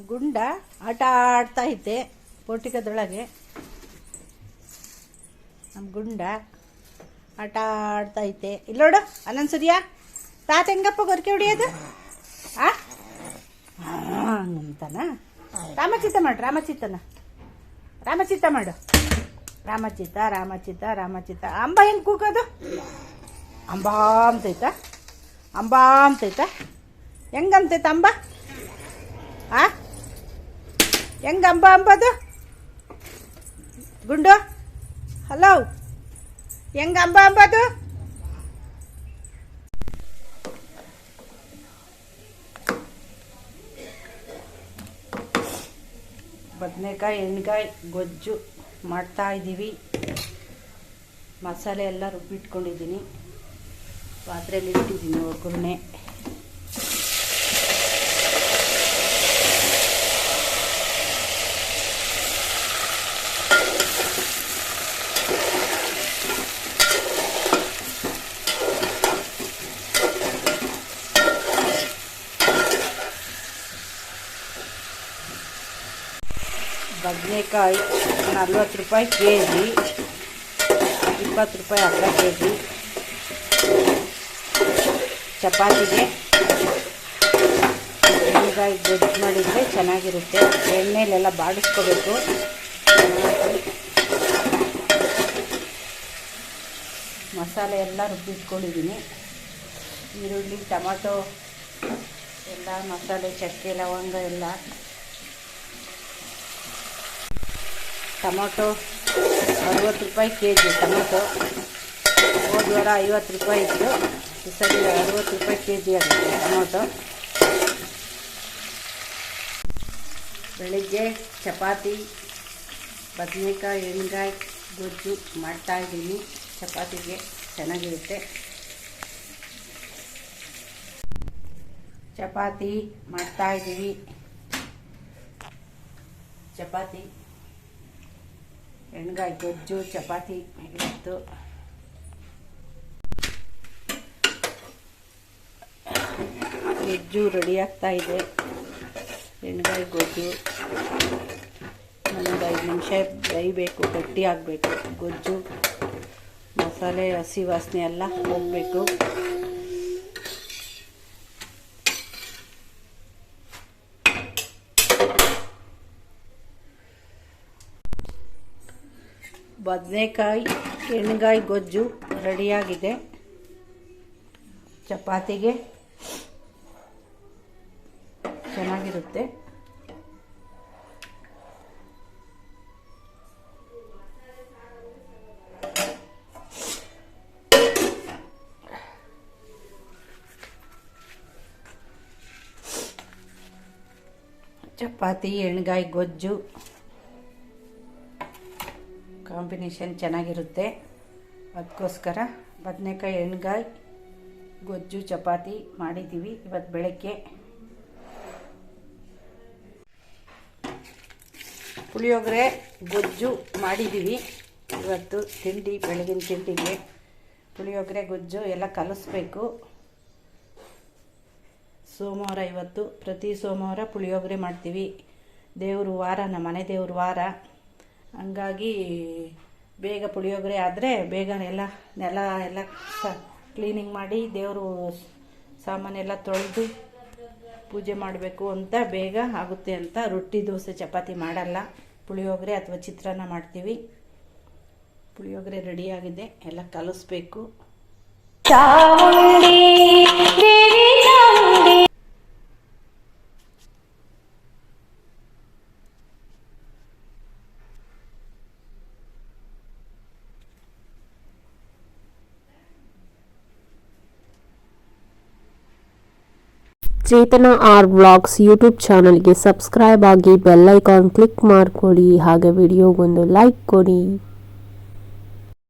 ಗುಂಡ ಆಟ ಆಡ್ತಾ ಐತೆ ಪೋಟಿಕದೊಳಗೆ. ನಮ್ಮ ಗುಂಡ ಆಟ ಆಡ್ತಾ ಐತೆ ಇಲ್ಲೋಡು ಅನಂತ ಸೂರ್ಯ, ತಾತ ಹೆಂಗಪ್ಪ ಗೊರಕೆ ಹೊಡಿಯೋದು? ಆ? ರಾಮಚಿತ್ತ ಮಾಡು ರಾಮಚಿತ್ತನ. ರಾಮಚಿತ್ತ ಮಾಡು. ರಾಮಚಿತ್ತ ರಾಮಚಿತ್ತ ರಾಮಚಿತ್ತ. ಅಂಬ ಹೆಂಗೆ ಕೂಗೋದು? ಅಂಬಾ ಅಂತೈತ ಅಂಬಾ ಅಂತೈತ ಹೆಂಗಂತೈತ ಅಂಬ? ಆ? ಹೆಂಗ ಅಂಬ ಅಂಬದು? ಗುಂಡು? ಹಲೋ ಹೆಂಗ ಅಂಬ ಅಂಬದು? ಬದನೆಕಾಯಿ ಎಣ್ಣೆಕಾಯಿ ಗೊಜ್ಜು ಮಾಡ್ತಾ ಇದ್ದೀವಿ. ಮಸಾಲೆ ಎಲ್ಲ ರುಬ್ಬಿಟ್ಕೊಂಡಿದ್ದೀನಿ. ಪಾತ್ರೆಯಲ್ಲಿ ಇಟ್ಟಿದ್ದೀನಿ ಒಗ್ಗರಣೆ. ಬದನೆಕಾಯಿ ನಲ್ವತ್ತು ರೂಪಾಯಿ ಕೆ ಜಿ ಇಪ್ಪತ್ತು ರೂಪಾಯಿ ಅರ್ಧ ಕೆ ಜಿ ಚಪಾತಿಗೆ ಎಣ್ಣೆಗಾಯಿ ಗೊಜ್ಜು ಮಾಡಿದರೆ ಚೆನ್ನಾಗಿರುತ್ತೆ. ಎಣ್ಣೆಲೆಲ್ಲ ಬಾಡಿಸ್ಕೋಬೇಕು. ಮಸಾಲೆ ಎಲ್ಲ ರುಬ್ಬಿಟ್ಕೊಂಡಿದ್ದೀನಿ. ಈರುಳ್ಳಿ, ಟೊಮೊಟೊ, ಎಲ್ಲ ಮಸಾಲೆ, ಚಕ್ಕೆ, ಲವಂಗ ಎಲ್ಲ ಟೊಮೊಟೊ ಅರವತ್ತು ರೂಪಾಯಿ ಕೆ ಜಿ ಟೊಮೊಟೊ. ಹೋದ ವಾರ ಐವತ್ತು ರೂಪಾಯಿ ಇತ್ತು. ಈ ಸರಿ ಅರವತ್ತು ರೂಪಾಯಿ ಕೆ ಜಿ ಆಗುತ್ತೆ ಟೊಮೊಟೊ. ಬೆಳಿಗ್ಗೆ ಚಪಾತಿ, ಬದನೆಕಾಯಿ, ಎಣ್ಗಾಯಿ, ಗೊಜ್ಜು ಮಾಡ್ತಾಯಿದ್ದೀನಿ ಚಪಾತಿಗೆ ಚೆನ್ನಾಗಿರುತ್ತೆ. ಚಪಾತಿ ಮಾಡ್ತಾಯಿದ್ದೀವಿ ಚಪಾತಿ ಎಣ್ಗಾಯಿ ಗೊಜ್ಜು, ಚಪಾತಿ ಇವತ್ತು ಗೊಜ್ಜು ರೆಡಿ ಆಗ್ತಾ ಇದೆ. ಎಣ್ಗಾಯಿ ಗೊಜ್ಜು. ನನಗೆ ಐದು ನಿಮಿಷ ಬೇಯಬೇಕು ಗಟ್ಟಿ ಆಗಬೇಕು. ಗೊಜ್ಜು, ಮಸಾಲೆ, ಹಸಿ ವಾಸನೆ ಎಲ್ಲ ಹೋಗಬೇಕು. ಬದನೆಕಾಯಿ ಎಣ್ಣೆಗಾಯಿ ಗೊಜ್ಜು ರೆಡಿಯಾಗಿದೆ. ಚಪಾತಿಗೆ ಚೆನ್ನಾಗಿರುತ್ತೆ. ಚಪಾತಿ ಎಣ್ಗಾಯಿ ಗೊಜ್ಜು ಕಾಂಬಿನೇಷನ್ ಚೆನ್ನಾಗಿರುತ್ತೆ. ಅದಕ್ಕೋಸ್ಕರ ಬದನೆಕಾಯಿ ಎಣ್ಗಾಯಿ, ಗೊಜ್ಜು, ಚಪಾತಿ ಮಾಡಿದ್ದೀವಿ ಇವತ್ತು ಬೆಳಗ್ಗೆ. ಪುಳಿಯೋಗರೆ, ಗೊಜ್ಜು ಮಾಡಿದ್ದೀವಿ ಇವತ್ತು ತಿಂಡಿ, ಬೆಳಗಿನ ತಿಂಡಿಗೆ. ಪುಳಿಯೋಗರೆ, ಗೊಜ್ಜು ಎಲ್ಲ ಕಲಿಸ್ಬೇಕು. ಸೋಮವಾರ ಇವತ್ತು ಪ್ರತಿ ಸೋಮವಾರ ಪುಳಿಯೋಗರೆ ಮಾಡ್ತೀವಿ. ದೇವರು ವಾರ, ನಮ್ಮ ಮನೆ ದೇವ್ರ ವಾರ. ಹಂಗಾಗಿ ಬೇಗ ಪುಳಿಯೋಗರೆ ಆದರೆ ಬೇಗ ಎಲ್ಲ ನೆಲ ಎಲ್ಲ ಕ್ಲೀನಿಂಗ್ ಮಾಡಿ ದೇವರು ಸಾಮಾನೆಲ್ಲ ತೊಳೆದು ಪೂಜೆ ಮಾಡಬೇಕು ಅಂತ ಬೇಗ ಆಗುತ್ತೆ ಅಂತ ರೊಟ್ಟಿ, ದೋಸೆ, ಚಪಾತಿ ಮಾಡಲ್ಲ. ಪುಳಿಯೋಗರೆ ಅಥವಾ ಚಿತ್ರಾನ್ನ ಮಾಡ್ತೀವಿ. ಪುಳಿಯೋಗರೆ ರೆಡಿಯಾಗಿದೆ ಎಲ್ಲ ಕಲಿಸ್ಬೇಕು. Chamundi Chetana R vlogs YouTube ಚಾನಲ್ಗೆ ಸಬ್ಸ್ಕ್ರೈಬ್ ಆಗಿ ಬೆಲ್ ಐಕಾನ್ ಕ್ಲಿಕ್ ಮಾಡಿಕೊಡಿ. ಹಾಗೆ ವಿಡಿಯೋಗೊಂದು ಲೈಕ್ ಕೊಡಿ.